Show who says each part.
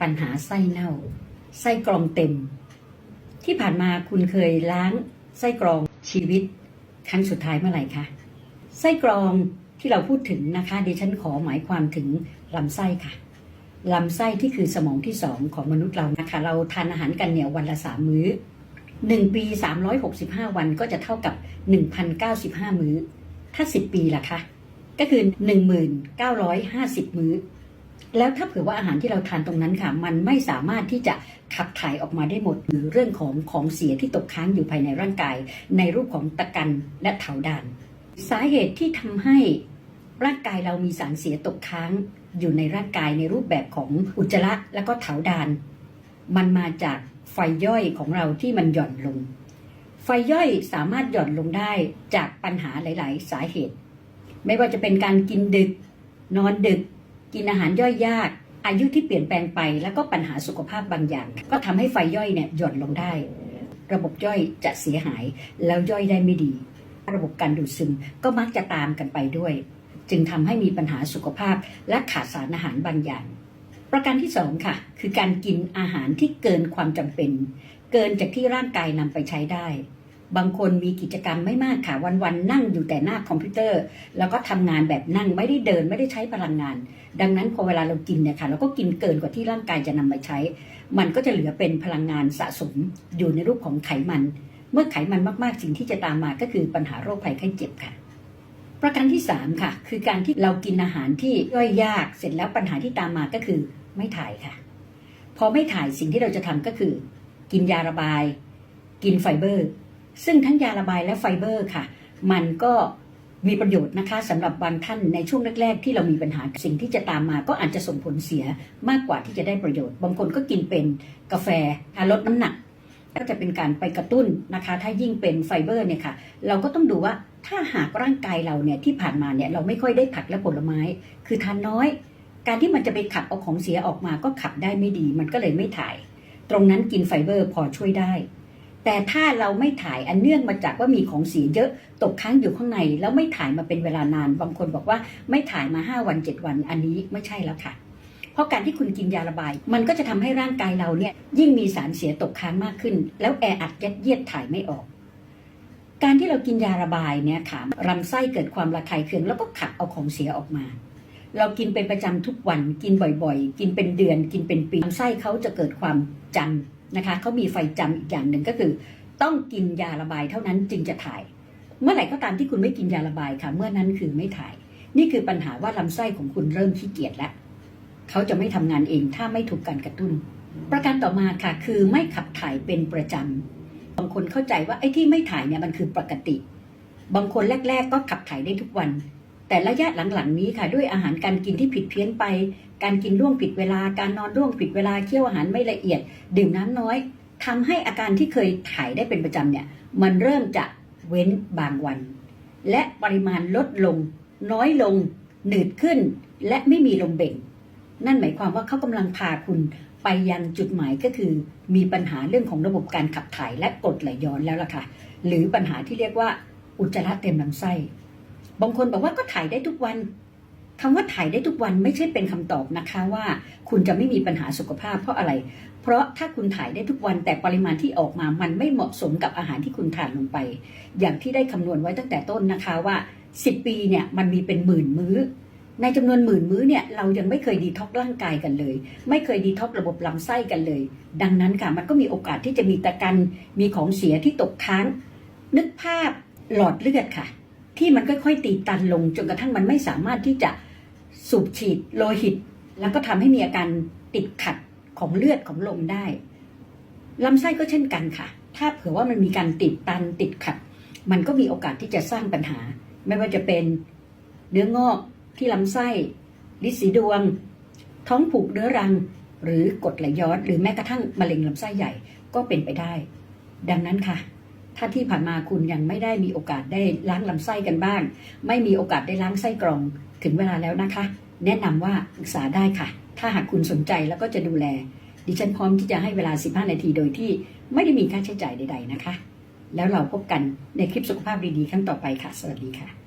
Speaker 1: ปัญหาไส้เน่า ไส้กรองเต็ม ที่ผ่านมาคุณเคยล้างไส้กรองชีวิต ครั้งสุดท้ายเมื่อไหร่คะไส้กรองที่เราพูดถึงนะคะดิฉันขอหมายความถึงลำไส้ค่ะลำไส้ที่คือสมองที่สองของมนุษย์เรานะคะ เราทานอาหารกันเนี่ยวันละสามมื้อหนึ่งปี365วันก็จะเท่ากับ1,095มื้อ ถ้า10ปีล่ะคะ ก็คือ1,950มื้อ แล้วถ้าเผื่อว่าอาหารที่เราทานตรงนั้นค่ะ มันไม่สามารถที่จะขับถ่ายออกมาได้หมด หรือเรื่องของของเสียที่ตกค้างอยู่ภายในร่างกาย ในรูปของตะกันและเถาดาน สาเหตุที่ทำให้ร่างกายเรามีสารเสียตกค้างอยู่ในร่างกายในรูปแบบของอุจจาระแล้วก็เถาดาน มันมาจากไฟย่อยของเราที่มันหย่อนลง ไฟย่อยสามารถหย่อนลงได้จากปัญหาหลาย ๆ สาเหตุ ไม่ว่าจะเป็นการกินดึก นอนดึก กินอาหารย่อยยาก อายุที่เปลี่ยนแปลงไป แล้วก็ปัญหาสุขภาพบางอย่าง ก็ทำให้ไฟย่อยเนี่ยหย่อนลงได้ ระบบย่อยจะเสียหายแล้วย่อยได้ไม่ดี ระบบการดูดซึมก็มักจะตามกันไปด้วย จึงทำให้มีปัญหาสุขภาพและขาดสารอาหารบางอย่าง ประการที่สองค่ะคือการกินอาหารที่เกินความจำเป็น เกินจากที่ร่างกายนำไปใช้ได้ บางคนมีกิจกรรมไม่มากค่ะ วันๆนั่งอยู่แต่หน้าคอมพิวเตอร์ แล้วก็ทำงานแบบนั่งไม่ได้เดินไม่ได้ใช้พลังงาน ดังนั้นพอเวลาเรากินเนี่ยค่ะเราก็กินเกินกว่าที่ร่างกายจะนำไปใช้ มันก็จะเหลือเป็นพลังงานสะสมอยู่ในรูปของไขมัน เมื่อไขมันมากๆสิ่งที่จะตามมาก็คือปัญหาโรคภัยไข้เจ็บค่ะ ประการที่ 3 ค่ะ คือการที่เรากินอาหารที่ย่อยยากเสร็จแล้วปัญหาที่ตามมาก็คือไม่ถ่ายค่ะ พอไม่ถ่ายสิ่งที่เราจะทำก็คือ กินยาระบาย กินไฟเบอร์ ซึ่งทั้งยาระบายและไฟเบอร์ค่ะ มันก็มีประโยชน์นะคะสำหรับบางท่านในช่วงแรก ๆ ที่เรามีปัญหาสิ่งที่จะตามมาก็อาจจะส่งผลเสียมากกว่าที่จะได้ประโยชน์ บางคนก็กินเป็นกาแฟลดน้ำหนัก ก็จะเป็นการไปกระตุ้นนะคะ ถ้ายิ่งเป็นไฟเบอร์เนี่ยค่ะ เราก็ต้องดูว่าถ้าหากร่างกายเราเนี่ยที่ผ่านมาเนี่ยเราไม่ค่อยได้ผักและผลไม้ คือทานน้อย การที่มันจะไปขับเอาของเสียออกมาก็ขับได้ไม่ดี มันก็เลยไม่ถ่าย ตรงนั้นกินไฟเบอร์พอช่วยได้ แต่ถ้าเราไม่ถ่ายอันเนื่องมาจากว่ามีของเสียเยอะตกค้างอยู่ข้างใน แล้วไม่ถ่ายมาเป็นเวลานาน บางคนบอกว่าไม่ถ่ายมา 5 วัน 7 วันอันนี้ไม่ใช่แล้วค่ะ เพราะการที่คุณกินยาระบาย มันก็จะทำให้ร่างกายเราเนี่ยยิ่งมีสารเสียตกค้างมากขึ้น แล้วแออัดยัดเยียดถ่ายไม่ออก การที่เรากินยาระบายเนี่ยค่ะลำไส้เกิดความระคายเคืองแล้วก็ขับเอาของเสียออกมาเรากินเป็นประจำทุกวันกินบ่อยๆ กินเป็นเดือน กินเป็นปีลำไส้เขาจะเกิดความจำ นะคะเขามีไฟจำอีกอย่างหนึ่งก็คือ ต้องกินยาระบายเท่านั้นจึงจะถ่าย เมื่อไหร่ก็ตามที่คุณไม่กินยาระบายค่ะ เมื่อนั้นคือไม่ถ่าย นี่คือปัญหาว่าลำไส้ของคุณเริ่มขี้เกียจแล้วเขาจะไม่ทำงานเองถ้าไม่ถูกการกระตุ้น ประการต่อมาค่ะ คือไม่ขับถ่ายเป็นประจำบางคนเข้าใจว่าไอ้ที่ไม่ถ่ายเนี่ยมันคือปกติ บางคนแรก ๆ ก็ขับถ่ายได้ทุกวัน แต่ระยะหลังๆนี้ค่ะด้วยอาหารการกินที่ผิดเพี้ยนไป การกินร่วงผิดเวลา การนอนร่วงผิดเวลาเคี่ยวอาหารไม่ละเอียด ดื่มน้ำน้อยทำให้อาการที่เคยถ่ายได้เป็นประจำเนี่ยมันเริ่มจะเว้นบางวัน และปริมาณลดลง น้อยลง หนืดขึ้น และไม่มีลมเบ่ง นั่นหมายความว่าเขากำลังพาคุณไปยังจุดหมายก็คือ มีปัญหาเรื่องของระบบการขับถ่ายและกรดไหลย้อนแล้วล่ะค่ะหรือปัญหาที่เรียกว่าอุจจาระเต็มลำไส้ บางคนบอกว่าก็ถ่ายได้ทุกวันคำว่าถ่ายได้ทุกวันไม่ใช่เป็นคำตอบนะคะว่า คุณจะไม่มีปัญหาสุขภาพเพราะอะไร เพราะถ้าคุณถ่ายได้ทุกวันแต่ปริมาณที่ออกมามันไม่เหมาะสมกับอาหารที่คุณทานลงไป อย่างที่ได้คำนวณไว้ตั้งแต่ต้นนะคะว่า 10 ปีเนี่ยมันมีเป็นหมื่นมื้อ ในจำนวนหมื่นมื้อเนี่ยเรายังไม่เคยดีท็อกร่างกายกันเลย ไม่เคยดีท็อกระบบลำไส้กันเลย ดังนั้นค่ะมันก็มีโอกาสที่จะมีตะกันมีของเสียที่ตกค้าง นึกภาพหลอดเลือดค่ะ ที่มันค่อยๆตีตันลงจนกระทั่งมันไม่สามารถที่จะสูบฉีดโลหิต แล้วก็ทำให้มีอาการติดขัดของเลือดของลมได้ลำไส้ก็เช่นกันค่ะ ถ้าเผื่อว่ามันมีการติดตันติดขัด มันก็มีโอกาสที่จะสร้างปัญหา ไม่ว่าจะเป็นเนื้องอกที่ลำไส้ ลิสีดวง ท้องผูกเรื้อรัง หรือกดไหลย้อน หรือแม้กระทั่งมะเร็งลำไส้ใหญ่ก็เป็นไปได้ ดังนั้นค่ะ ถ้าที่ผ่านมาคุณยังไม่ได้มีโอกาสได้ล้างลำไส้กันบ้าง ไม่มีโอกาสได้ล้างไส้กรอง ถึงเวลาแล้วนะคะ แนะนำว่าปรึกษาได้ค่ะ ถ้าหากคุณสนใจแล้วก็จะดูแล ดิฉันพร้อมที่จะให้เวลา 15 นาทีโดยที่ไม่ได้มีค่าใช้จ่ายใด ๆนะคะ แล้วเราพบกันในคลิปสุขภาพดีๆครั้งต่อไปค่ะ สวัสดีค่ะ